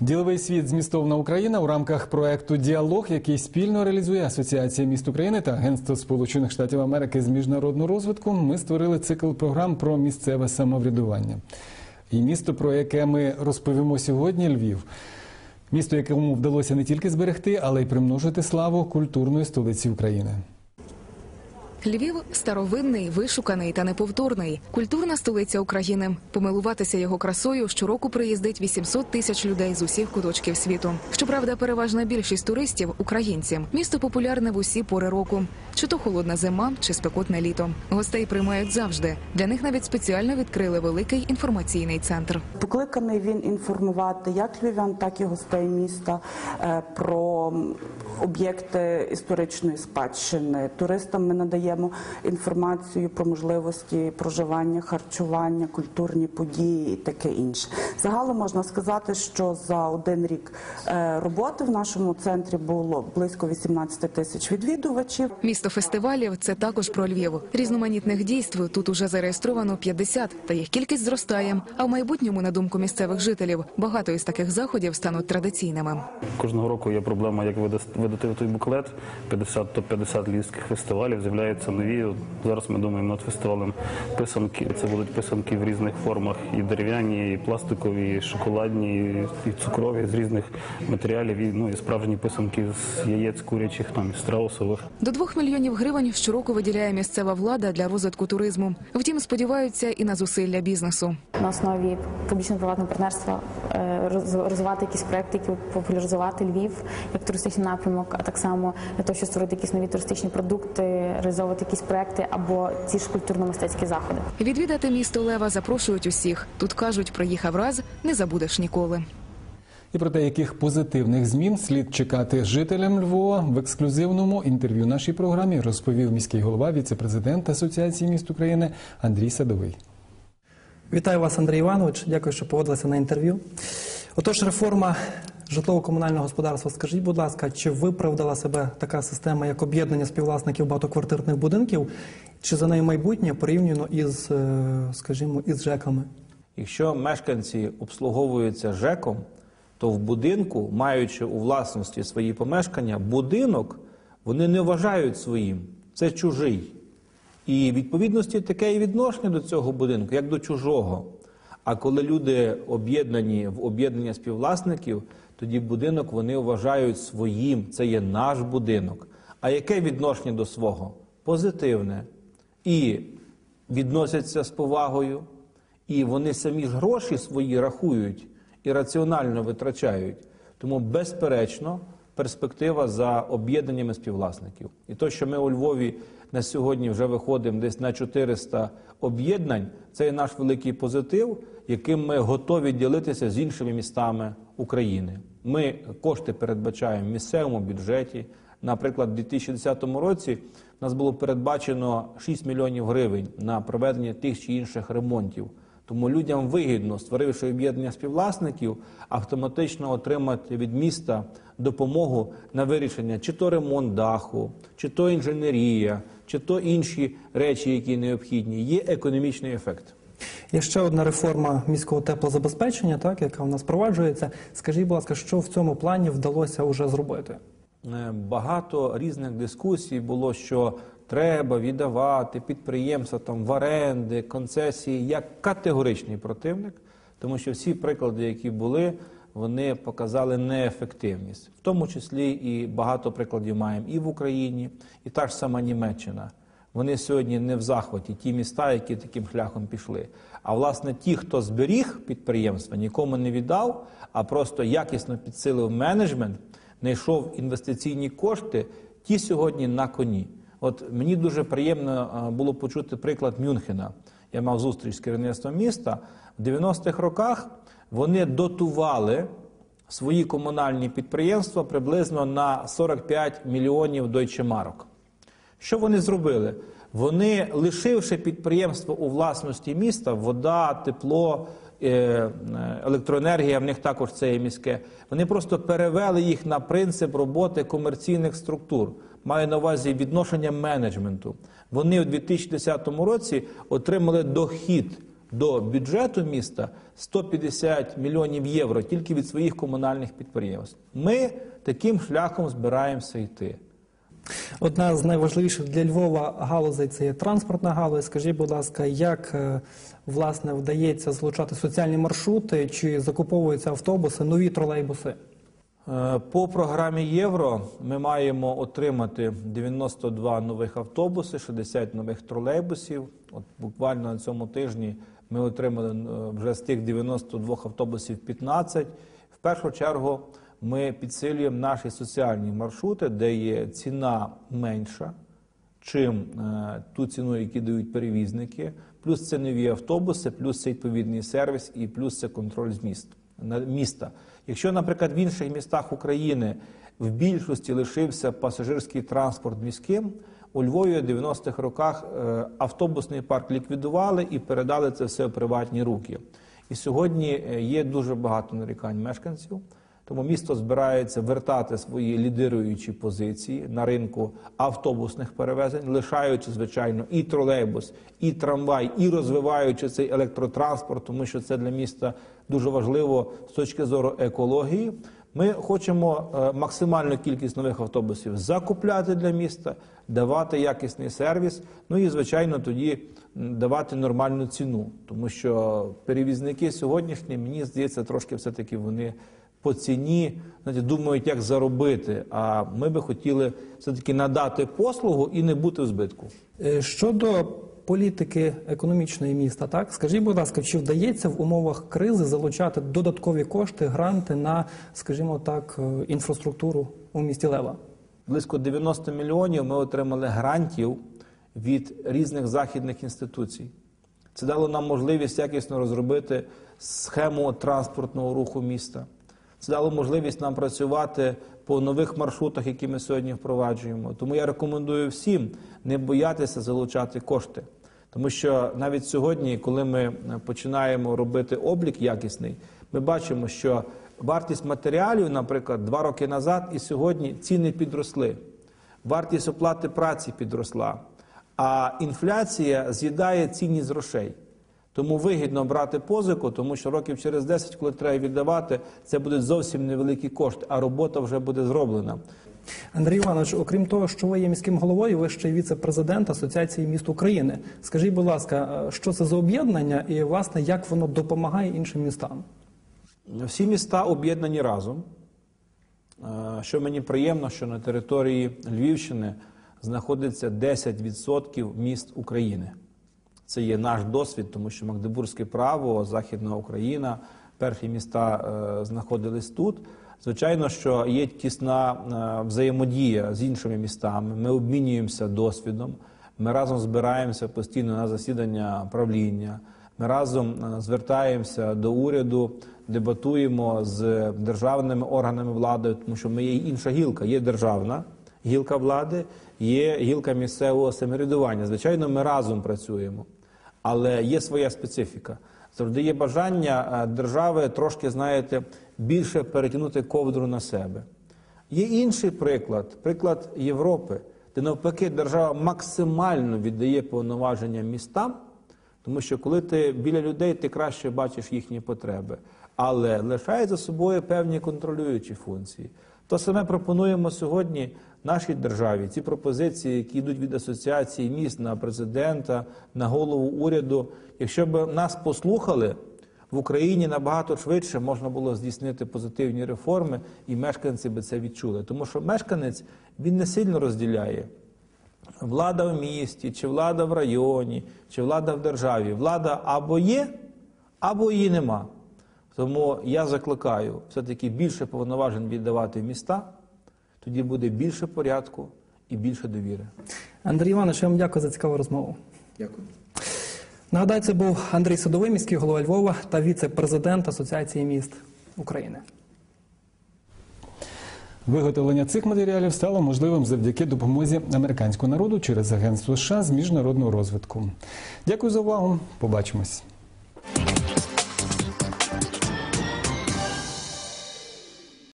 Діловий світ змістовна Україна у рамках проекту Діалог, який спільно реалізує Асоціація міст України та Агентство Сполучених Штатів Америки з міжнародного розвитку. Ми створили цикл програм про місцеве самоврядування. І місто, про яке ми розповімо сьогодні, Львів. Місто, якому вдалося не тільки зберегти, але й примножити славу культурної столиці України. Львів старовинний, вишуканий та неповторний. Культурна столиця України. Помилуватися його красою щороку приїздить 800 тисяч людей з усіх куточків світу. Щоправда, переважна більшість туристів українці. Місто популярне в усі пори року. Чи то холодна зима, чи спекотне літо. Гостей приймають завжди. Для них навіть спеціально відкрили великий інформаційний центр. Покликаний він інформувати як львів'ян, так і гостей міста е, про об'єкти історичної спадщини. Туристам ми надаємо інформацію про можливості проживання, харчування, культурні події і таке інше. Загалом можна сказати, що за один рік е, роботи в нашому центрі було близько 18 тисяч відвідувачів. Місто фестивалів це також про Львів. Різноманітних дійств тут уже зареєстровано 50, та їх кількість зростає. А в майбутньому, на думку місцевих жителів, багато із таких заходів стануть традиційними. Кожного року є проблема, як видати той буклет. 50 то 50 львівських фестивалів з'являються нові. Зараз ми думаємо над фестивалем писанки. Це будуть писанки в різних формах: і дерев'яні, і пластикові, і шоколадні, і цукрові з різних матеріалів. І, ну і справжні писанки з яєць курячих, там і страусових. До двох мільйонів гривень щороку виділяє місцева влада для розвитку туризму. Втім, сподіваються і на зусилля бізнесу. на основі публічно-приватного партнерства е, розвивати якісь проекти, які популяризувати Львів як туристичний напрямок, а так само для того, щоб створити якісь нові туристичні продукти, реалізовувати якісь проекти або ті ж культурно-мистецькі заходи. Відвідати місто Лева запрошують усіх. Тут кажуть, приїхав раз, не забудеш ніколи. І про те, яких позитивних змін слід чекати жителям Львова в ексклюзивному інтерв'ю нашій програмі розповів міський голова, віце-президент Асоціації міст України Андрій Садовий. Вітаю вас, Андрій Іванович. Дякую, що погодилися на інтерв'ю. Отож, реформа житлово-комунального господарства. Скажіть, будь ласка, чи виправдала себе така система, як об'єднання співвласників багатоквартирних будинків, чи за нею майбутнє порівняно із, е, скажімо, із ЖЕКами? Якщо мешканці обслуговуються ЖЕКом, то в будинку, маючи у власності свої помешкання, будинок вони не вважають своїм. Це чужий. І відповідності таке і відношення до цього будинку, як до чужого. А коли люди об'єднані в об'єднання співвласників, тоді будинок вони вважають своїм. Це є наш будинок. А яке відношення до свого? Позитивне. І відносяться з повагою, і вони самі ж гроші свої рахують і раціонально витрачають. Тому, безперечно, перспектива за об'єднаннями співвласників. І то, що ми у Львові на сьогодні вже виходимо десь на 400 об'єднань, це є наш великий позитив, яким ми готові ділитися з іншими містами України. Ми кошти передбачаємо в місцевому бюджеті. Наприклад, у 2010 році у нас було передбачено 6 мільйонів гривень на проведення тих чи інших ремонтів. Тому людям вигідно, створивши об'єднання співвласників, автоматично отримати від міста допомогу на вирішення чи то ремонт даху, чи то інженерія, чи то інші речі, які необхідні. Є економічний ефект. Є ще одна реформа міського теплозабезпечення, так, яка в нас впроваджується. Скажіть, будь ласка, що в цьому плані вдалося вже зробити? Е, Багато різних дискусій було, що треба віддавати підприємства там в оренди, концесії. Я категоричний противник, тому що всі приклади, які були, вони показали неефективність, в тому числі і багато прикладів маємо і в Україні, і та ж сама Німеччина. Вони сьогодні не в захваті, ті міста, які таким шляхом пішли. А власне, ті, хто зберіг підприємства, нікому не віддав, а просто якісно підсилив менеджмент, знайшов інвестиційні кошти, ті сьогодні на коні. От мені дуже приємно було почути приклад Мюнхена. Я мав зустріч з керівництвом міста. В 90-х роках вони дотували свої комунальні підприємства приблизно на 45 мільйонів Mark. Що вони зробили? Вони, лишивши підприємство у власності міста, вода, тепло, е, електроенергія, в них також це є міське. Вони просто перевели їх на принцип роботи комерційних структур. Маю на увазі відношення менеджменту. Вони у 2010 році отримали дохід до бюджету міста 150 мільйонів євро тільки від своїх комунальних підприємств. Ми таким шляхом збираємося йти. Одна з найважливіших для Львова галузей це є транспортна галузь. Скажіть, будь ласка, як е, власне вдається злучати соціальні маршрути, чи закуповуються автобуси, нові тролейбуси? Е, По програмі Євро ми маємо отримати 92 нових автобуси, 60 нових тролейбусів. От буквально на цьому тижні ми отримали е, вже з тих 92 автобусів 15. В першу чергу ми підсилюємо наші соціальні маршрути, де є ціна менша, чим е, ту ціну, яку дають перевізники, плюс це нові автобуси, плюс це відповідний сервіс і плюс це контроль з міст, міста. Якщо, наприклад, в інших містах України в більшості лишився пасажирський транспорт міським, у Львові в 90-х роках е, автобусний парк ліквідували і передали це все в приватні руки. І сьогодні е, є дуже багато нарікань мешканців. Тому місто збирається вертати свої лідируючі позиції на ринку автобусних перевезень, лишаючи, звичайно, і тролейбус, і трамвай, і розвиваючи цей електротранспорт, тому що це для міста дуже важливо з точки зору екології. Ми хочемо е, максимальну кількість нових автобусів закупляти для міста, давати якісний сервіс. Ну і звичайно, тоді давати нормальну ціну, тому що перевізники сьогоднішні, мені здається, трошки все-таки вони по ціні знаєте, думають, як заробити. А ми би хотіли все-таки надати послугу і не бути в збитку. Е, Щодо політики економічної міста, так скажіть, будь ласка, чи вдається в умовах кризи залучати додаткові кошти, гранти на, скажімо так, е, інфраструктуру у місті Лева? Близько 90 мільйонів ми отримали грантів від різних західних інституцій. Це дало нам можливість якісно розробити схему транспортного руху міста. Це дало можливість нам працювати по нових маршрутах, які ми сьогодні впроваджуємо. Тому я рекомендую всім не боятися залучати кошти. Тому що навіть сьогодні, коли ми починаємо робити облік якісний, ми бачимо, що вартість матеріалів, наприклад, два роки назад і сьогодні ціни підросли. Вартість оплати праці підросла, а інфляція з'їдає цінність грошей. Тому вигідно брати позику, тому що років через 10, коли треба віддавати, це будуть зовсім невеликі кошти, а робота вже буде зроблена. Андрій Іванович, окрім того, що ви є міським головою, ви ще й віце-президент Асоціації міст України. Скажіть, будь ласка, е, що це за об'єднання і власне як воно допомагає іншим містам? Всі міста об'єднані разом. Е, Що мені приємно, що на території Львівщини знаходиться 10% міст України. Це є наш досвід, тому що Магдебурзьке право, Західна Україна, перші міста е, знаходились тут. Звичайно, що є тісна е, взаємодія з іншими містами. Ми обмінюємося досвідом. Ми разом збираємося постійно на засідання правління. Ми разом е, звертаємося до уряду, дебатуємо з державними органами влади, тому що ми є інша гілка. Є державна гілка влади, є гілка місцевого самоврядування. Звичайно, ми разом працюємо, але є своя специфіка. Завжди є бажання е, держави трошки, знаєте, більше перетягнути ковдру на себе. Є інший приклад, приклад Європи, де навпаки держава максимально віддає повноваження містам, тому що коли ти біля людей, ти краще бачиш їхні потреби, але лишає за собою певні контролюючі функції. То саме пропонуємо сьогодні нашій державі. Ці пропозиції, які йдуть від асоціації міст на президента, на голову уряду. Якщо б нас послухали, в Україні набагато швидше можна було здійснити позитивні реформи, і мешканці би це відчули. Тому що мешканець він не сильно розділяє. Влада в місті, чи влада в районі, чи влада в державі. Влада або є, або її нема. Тому я закликаю все-таки більше повноважень віддавати в міста, тоді буде більше порядку і більше довіри. Андрій Іванович, я вам дякую за цікаву розмову. Дякую. Нагадаю, це був Андрій Садовий, міський голова Львова та віце-президент Асоціації міст України. Виготовлення цих матеріалів стало можливим завдяки допомозі американського народу через Агентство США з міжнародного розвитку. Дякую за увагу. Побачимось.